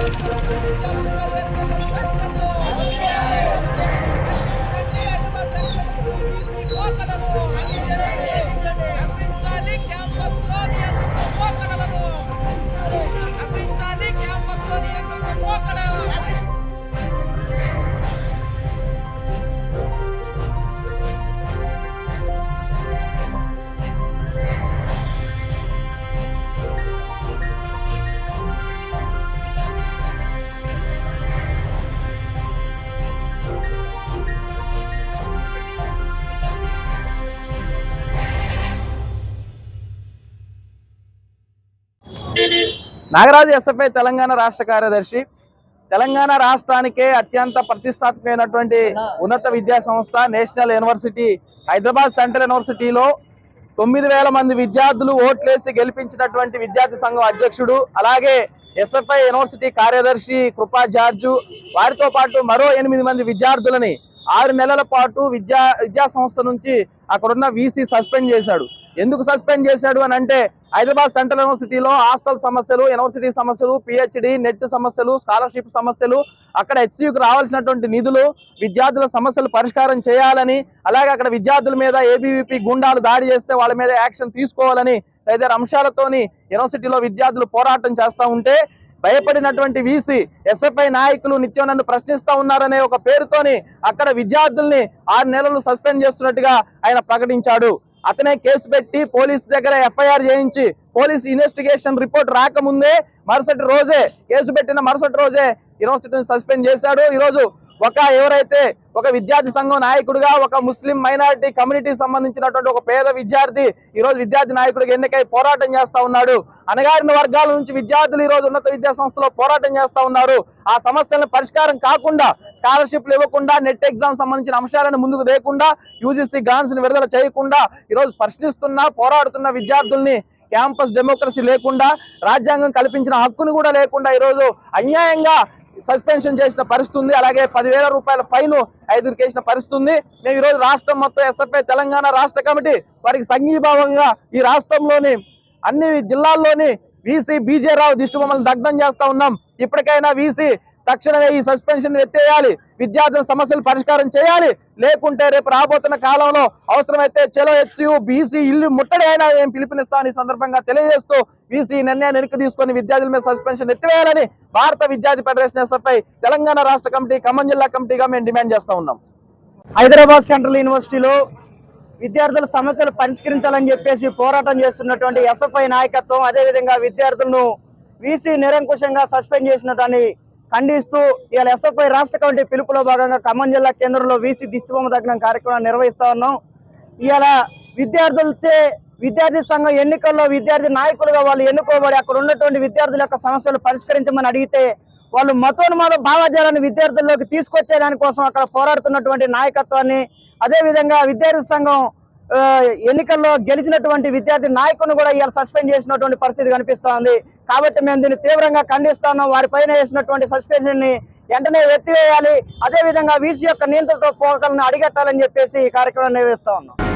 Gracias. Nagaraju SFI Telangana రాష్ట్ర కార్యదర్శి. తెలంగాణ రాష్ట్రానికే అత్యంత ప్రతిష్టాత్మకమైనటువంటి ఉన్నత విద్యా సంస్థ నేషనల్ యూనివర్సిటీ హైదరాబాద్ సెంట్రల్ యూనివర్సిటీలో తొమ్మిది వేల మంది విద్యార్థులు ఓట్లేసి గెలిపించినటువంటి విద్యార్థి సంఘం అధ్యక్షుడు అలాగే ఎస్ఎఫ్ఐ యూనివర్సిటీ కార్యదర్శి కృపా జార్జు. వారితో పాటు మరో ఎనిమిది మంది విద్యార్థులని ఆరు నెలల పాటు విద్యా విద్యా సంస్థ నుంచి అక్కడున్న వీసీ సస్పెండ్ చేశాడు. ఎందుకు సస్పెండ్ చేశాడు అని అంటే హైదరాబాద్ సెంట్రల్ యూనివర్సిటీలో హాస్టల్ సమస్యలు యూనివర్సిటీ సమస్యలు పిహెచ్డి నెట్ సమస్యలు స్కాలర్షిప్ సమస్యలు అక్కడ హెచ్సియుకు రావాల్సినటువంటి నిధులు విద్యార్థుల సమస్యలు పరిష్కారం చేయాలని అలాగే అక్కడ విద్యార్థుల మీద ఏబీవీపీ గుండాలు దాడి చేస్తే వాళ్ళ మీద యాక్షన్ తీసుకోవాలని తదితర అంశాలతోని యూనివర్సిటీలో విద్యార్థులు పోరాటం చేస్తూ ఉంటే భయపడినటువంటి వీసీ ఎస్ఎఫ్ఐ నాయకులు నిత్యం నన్ను ప్రశ్నిస్తా ఉన్నారనే ఒక పేరుతోని అక్కడ విద్యార్థుల్ని ఆరు నెలలు సస్పెండ్ చేస్తున్నట్టుగా ఆయన ప్రకటించాడు. అతనే కేసు పెట్టి పోలీస్ దగ్గర ఎఫ్ఐఆర్ చేయించి పోలీస్ ఇన్వెస్టిగేషన్ రిపోర్ట్ రాకముందే మరుసటి రోజే కేసు పెట్టిన మరుసటి రోజే యూనివర్సిటీని సస్పెండ్ చేశాడు. ఈరోజు ఒక ఎవరైతే ఒక విద్యార్థి సంఘం నాయకుడిగా ఒక ముస్లిం మైనారిటీ కమ్యూనిటీ సంబంధించినటువంటి ఒక పేద విద్యార్థి ఈ రోజు విద్యార్థి నాయకుడిగా ఎన్నికై పోరాటం చేస్తా ఉన్నాడు. అనగారిన వర్గాల నుంచి విద్యార్థులు ఈ రోజు ఉన్నత విద్యా సంస్థలో పోరాటం చేస్తా ఉన్నారు. ఆ సమస్యలను పరిష్కారం కాకుండా స్కాలర్షిప్లు ఇవ్వకుండా నెట్ ఎగ్జామ్ సంబంధించిన అంశాలను ముందుకు లేకుండా యూజీసీ గ్రాంట్స్ని విడుదల చేయకుండా ఈరోజు ప్రశ్నిస్తున్న పోరాడుతున్న విద్యార్థుల్ని క్యాంపస్ డెమోక్రసీ లేకుండా రాజ్యాంగం కల్పించిన హక్కును కూడా లేకుండా ఈరోజు అన్యాయంగా సస్పెన్షన్ చేసిన పరిస్థితి ఉంది. అలాగే పదివేల రూపాయల ఫైన్ ఐదుగురికి వేసిన పరిస్థితి ఉంది. మేము ఈ రోజు రాష్ట్రం మొత్తం ఎస్ఎఫ్ఐ తెలంగాణ రాష్ట్ర కమిటీ వారికి సంఘీభావంగా ఈ రాష్ట్రంలోని అన్ని జిల్లాల్లోని వీసీ బీజే రావు దిష్టి మమ్మల్ని దగ్ధం చేస్తా ఉన్నాం. ఇప్పటికైనా వీసీ తక్షణమే ఈ సస్పెన్షన్ ఎత్తేయాలి. విద్యార్థుల సమస్యలు పరిష్కారం చేయాలి. లేకుంటే రేపు రాబోతున్న కాలంలో అవసరమైతే చలో హెచ్సియు బీసీ ఇల్లు ముట్టడి అయినా ఏం పిలుపునిస్తామని ఈ సందర్భంగా తెలియజేస్తూ బీసీ నిర్ణయాన్ని వెనక్కి తీసుకొని విద్యార్థుల మీద సస్పెన్షన్ ఎత్తివేయాలని భారత విద్యార్థి ఫెడరేషన్ ఎస్ఎఫ్ఐ తెలంగాణ రాష్ట్ర కమిటీ ఖమ్మం జిల్లా కమిటీగా మేము డిమాండ్ చేస్తూ ఉన్నాం. హైదరాబాద్ సెంట్రల్ యూనివర్సిటీలో విద్యార్థుల సమస్యలు పరిష్కరించాలని చెప్పేసి పోరాటం చేస్తున్నటువంటి ఎస్ఎఫ్ఐ నాయకత్వం అదేవిధంగా విద్యార్థులను వీసీ నిరంకుశంగా సస్పెండ్ చేసిన దాన్ని ఖండిస్తూ ఇవాళ ఎస్ఎఫ్ఐ రాష్ట్ర కమిటీ పిలుపులో భాగంగా ఖమ్మం జిల్లా కేంద్రంలో వీసీ దిష్టిబొమ్మ తగ్గిన కార్యక్రమాన్ని నిర్వహిస్తా ఉన్నాం. ఇవాళ విద్యార్థులచే విద్యార్థి సంఘం ఎన్నికల్లో విద్యార్థి నాయకులుగా వాళ్ళు ఎన్నుకోబడి అక్కడ ఉన్నటువంటి విద్యార్థుల యొక్క సమస్యలు పరిష్కరించమని అడిగితే వాళ్ళు మతోన్మాద భావాజాలను విద్యార్థుల్లోకి తీసుకొచ్చే దానికోసం అక్కడ పోరాడుతున్నటువంటి నాయకత్వాన్ని అదే విధంగా విద్యార్థి సంఘం ఎన్నికల్లో గెలిచినటువంటి విద్యార్థి నాయకుని కూడా ఇవాళ సస్పెండ్ చేసినటువంటి పరిస్థితి కనిపిస్తోంది. కాబట్టి మేము దీన్ని తీవ్రంగా ఖండిస్తాము వారిపైన వేసినటువంటి సస్పెన్షన్ని వెంటనే ఎత్తివేయాలి. అదే విధంగా వీసీ యొక్క నియంత్రణతో పోకలను అడిగట్టాలని చెప్పేసి ఈ కార్యక్రమం నిర్వహిస్తా ఉన్నాం.